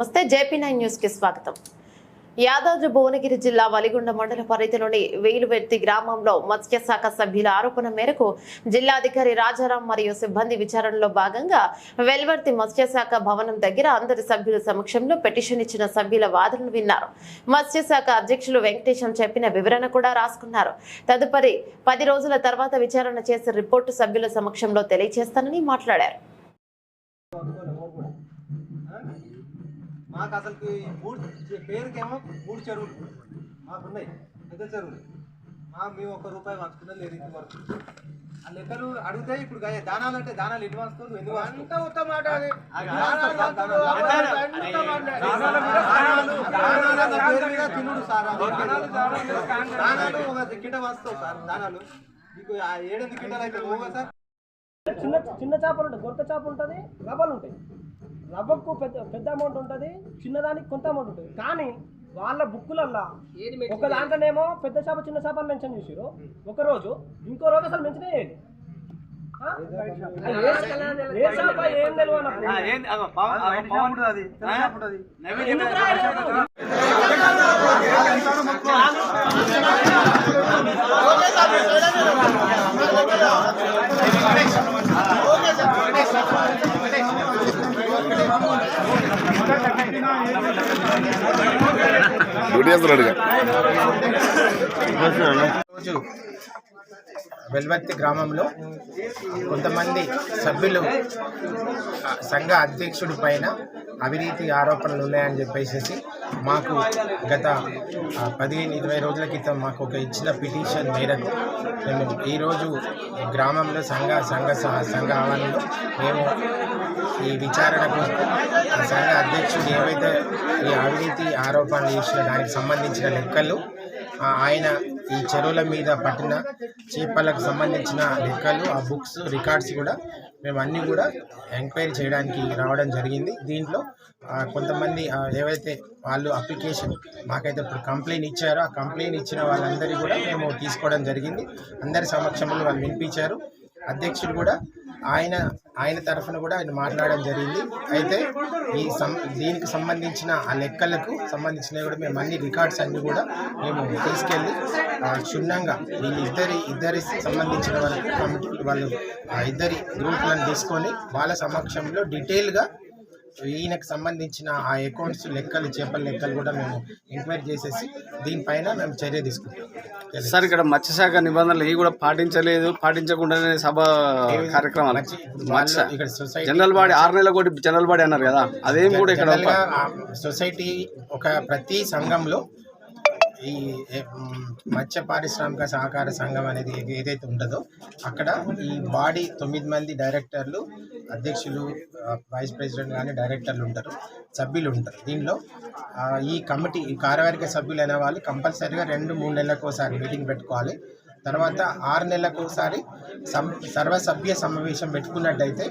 నమస్తే JP nine న్యూస్కి స్వాగతం. యాదాద్రి భువనగిరి జిల్లా వలిగొండ మండల పరిధిలోని వేలువెర్తి గ్రామంలో మత్స్యశాఖ సభ్యుల ఆరోపణ మేరకు జిల్లాధికారి రాజారాం మరియు సిబ్బంది విచారణలో భాగంగా వెల్వర్తి మత్స్యశాఖ భవనం దగ్గర అందరి సభ్యుల సమక్షంలో పిటిషన్ ఇచ్చిన సభ్యుల వాదనలు విన్నారు. మత్స్యశాఖ అధ్యక్షులు వెంకటేశం చెప్పిన వివరణ కూడా రాసుకున్నారు. తదుపరి పది రోజుల తర్వాత విచారణ చేసి రిపోర్టు సభ్యుల సమక్షంలో తెలియజేస్తానని మాట్లాడారు. మాకు అసలు మూడు పేరుకేమో మూడు చెరువులు మాకున్నాయి పెద్ద చెరువులు మా మేము ఒక్క రూపాయి పంచుకున్నా లేదు ఇంటి వరకు ఆ లెక్కలు అడిగితే ఇప్పుడు దానాలు అంటే దానాలు ఎన్ని పంచుతారు ఎందుకు అంత ఉత్తమ మాట అది పేరు మీద తినుడు సార్. దానాలు ఒక కింద వస్తావు సార్ దానాలు మీకు ఆ ఏడెనిమిది కింటలు అయితే పోగా సార్ చిన్న చిన్న చేపలు ఉంటాయి గొరక చేప ఉంటుంది రవ్వలు ఉంటాయి రవ్వకు పెద్ద పెద్ద అమౌంట్ ఉంటుంది చిన్నదానికి కొంత అమౌంట్ ఉంటుంది. కానీ వాళ్ళ బుక్కులల్లా ఒక దాంట్లోనేమో పెద్ద చేప చిన్న చేప అని మెన్షన్ చేసారు ఒక రోజు ఇంకో రోజు అసలు మెన్షన్ ఏ చేప ఏం తెలియదు అన్నప్పుడు వెల్వర్తి గ్రామంలో కొంతమంది సభ్యులు సంఘ అధ్యక్షుడి పైన అవినీతి ఆరోపణలు ఉన్నాయని చెప్పేసి మాకు గత పదిహేను ఇరవై రోజుల క్రితం మాకు ఒక ఇచ్చిన పిటిషన్ మేరకు మేము ఈరోజు గ్రామంలో సంఘ సంఘ సంఘ ఆవరణలో మేము ఈ విచారణకు సంఘ అధ్యక్షుడు ఏవైతే ఈ అవినీతి ఆరోపణలు చేసిన దానికి సంబంధించిన లెక్కలు ఆయన ఈ చెరువుల మీద పట్టిన చేపలకు సంబంధించిన లెక్కలు ఆ బుక్స్ రికార్డ్స్ కూడా మేము అన్నీ కూడా ఎంక్వైరీ చేయడానికి రావడం జరిగింది. దీంట్లో కొంతమంది ఏవైతే వాళ్ళు అప్లికేషన్ మాకైతే ఇప్పుడు కంప్లైంట్ ఇచ్చారో ఆ కంప్లైంట్ ఇచ్చిన వాళ్ళందరి కూడా మేము తీసుకోవడం జరిగింది. అందరి సమక్షంలో వాళ్ళు వినిపించారు. అధ్యక్షుడు కూడా ఆయన ఆయన తరఫున కూడా ఆయన మాట్లాడడం జరిగింది. అయితే ఈ సం దీనికి సంబంధించిన ఆ లెక్కలకు సంబంధించినవి కూడా మేము అన్ని రికార్డ్స్ అన్నీ కూడా మేము తీసుకెళ్ళి క్షుణ్ణంగా వీళ్ళిద్దరి ఇద్దరి సంబంధించిన వాళ్ళకి కమిటీ వాళ్ళు ఆ ఇద్దరి గ్రూప్లను తీసుకొని వాళ్ళ సమక్షంలో డీటెయిల్గా ఈయనకు సంబంధించిన ఆ అకౌంట్స్ లెక్కలు చేపల లెక్కలు కూడా మేము ఎంక్వైరీ చేసేసి దీనిపైన మేము చర్య తీసుకుంటాం. సార్ ఇక్కడ మత్స్యశాఖ నిబంధనలు ఏ కూడా పాటించలేదు పాటించకుండానే సభ కార్యక్రమాలు మత్స్య- ఇక్కడ సొసైటీ జనరల్ బాడీ ఆరు నెలల కోటి జనరల్ బాడీ అన్నారు కదా అదేం కూడా ఇక్కడ సొసైటీ ఒక ప్రతి సంఘంలో ఈ మత్స్య పారిశ్రామిక సహకార సంఘం అనేది ఏదైతే ఉంటుందో అక్కడ ఈ బాడీ తొమ్మిది మంది డైరెక్టర్లు అధ్యక్షులు వైస్ ప్రెసిడెంట్ కానీ డైరెక్టర్లు ఉంటారు సభ్యులు ఉంటారు. దీనిలో ఈ కమిటీ ఈ కార్యవర్గ సభ్యులు అనే వాళ్ళు కంపల్సరీగా రెండు మూడు నెలలకు ఒకసారి మీటింగ్ పెట్టుకోవాలి. తర్వాత ఆరు నెలలకు ఒకసారి సం సర్వసభ్య సమావేశం పెట్టుకున్నట్టయితే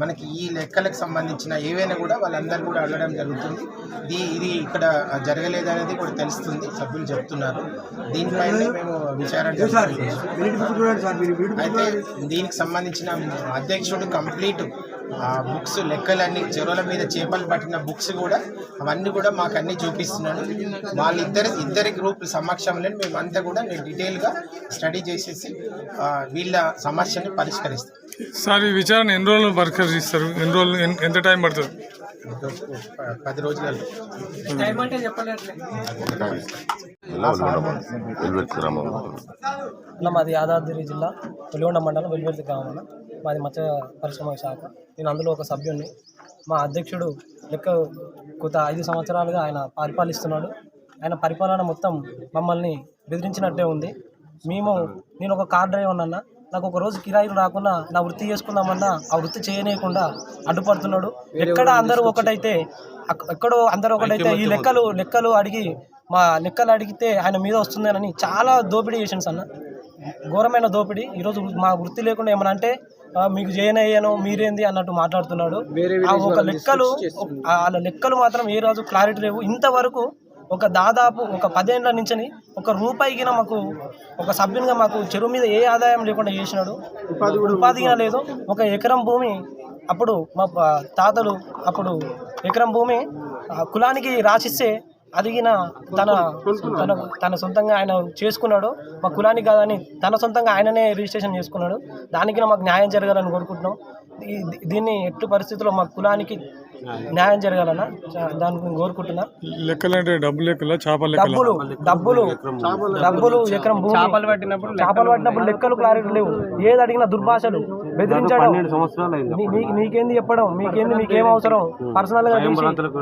మనకి ఈ లెక్కలకు సంబంధించిన ఏవైనా కూడా వాళ్ళందరూ కూడా అడగడం జరుగుతుంది. ఇది ఇది ఇక్కడ జరగలేదు అనేది కూడా తెలుస్తుంది. సభ్యులు చెప్తున్నారు. దీనిపైన మేము విచారణ. అయితే దీనికి సంబంధించిన అధ్యక్షుడు కంప్లీట్ బుక్స్ లెక్కలన్నీ చెరువుల మీద చేపలు పట్టిన బుక్స్ కూడా అవన్నీ కూడా మాకు అన్ని చూపిస్తున్నాడు. వాళ్ళిద్దరి ఇద్దరి గ్రూప్ సమక్షంలో మేమంతా కూడా నేను డీటెయిల్గా స్టడీ చేసేసి ఆ, వీళ్ళ సమస్యని పరిష్కరిస్తాం. సార్ ఈ విచారణ ఎన్ని రోజులు వర్కర్ చేస్తారు ఎన్ని రోజులు ఎంత టైం పడుతుంది? పది రోజులలో. గ్రామంలో మాది యాదాద్రి జిల్లా వెలుగొండ మండలం వెలువెర్తి గ్రామం అన్న. మాది మత్స్య పరిశ్రమ శాఖ. నేను అందులో ఒక సభ్యుడిని మా అధ్యక్షుడు లెక్క కొత్త ఐదు సంవత్సరాలుగా ఆయన పరిపాలిస్తున్నాడు. ఆయన పరిపాలన మొత్తం మమ్మల్ని బెదిరించినట్టే ఉంది. మేము నేను ఒక కార్ డ్రైవర్ అన్న నాకు ఒక రోజు కిరాయిలు రాకుండా నా వృత్తి చేసుకుందామన్నా ఆ వృత్తి చేయనీయకుండా అడ్డుపడుతున్నాడు. ఎక్కడ అందరూ ఒకటైతే ఎక్కడో అందరూ ఒకటైతే ఈ లెక్కలు లెక్కలు అడిగి మా లెక్కలు అడిగితే ఆయన మీద వస్తుందని చాలా దోపిడీ చేసాను అన్న ఘోరమైన దోపిడీ. ఈరోజు మా వృత్తి లేకుండా ఏమన్నా అంటే మీకు చేయనయ్యాను మీరేంది అన్నట్టు మాట్లాడుతున్నాడు. ఆ ఒక లెక్కలు వాళ్ళ లెక్కలు మాత్రం ఏ రోజు క్లారిటీ లేవు. ఇంతవరకు ఒక దాదాపు ఒక పదేళ్ళ నుంచి ఒక రూపాయికిన మాకు ఒక సభ్యునిగా మాకు చెరువు మీద ఏ ఆదాయం లేకుండా చేసినాడు. ఉపాధి లేదు. ఒక ఎకరం భూమి అప్పుడు మా తాతలు అప్పుడు ఎకరం భూమి కులానికి రాసిస్తే అదిగిన తన తన తన సొంతంగా ఆయన చేసుకున్నాడు. మా కులానికి కాదని తన సొంతంగా ఆయననే రిజిస్ట్రేషన్ చేసుకున్నాడు. దానికి మాకు న్యాయం జరగాలని కోరుకుంటున్నాం. దీన్ని ఎట్టు పరిస్థితుల్లో మా కులానికి న్యాయం జరగాలన్న చా- దానికి కోరుకుంటున్నా. లెక్కలు అంటే డబ్బు లెక్కల చేప లెక్కల? డబ్బులు డబ్బులు డబ్బులు ఎకరం భూమి. చేపలు పట్టినప్పుడు చేపలు పట్టినప్పుడు లెక్కలు క్లారిటీ లేవు. ఏది అడిగినా దుర్భాషలు. బెదిరించడం. నీకేంది చెప్పడం? మీకేంది? మీకేం అవసరం? పర్సనల్గా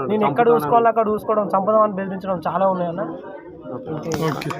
నేను ఎక్కడ చూసుకోవాలో అక్కడ చూసుకోవడం సంపద అని బెదిరించడం చాలా ఉన్నాయన్న. ఓకే.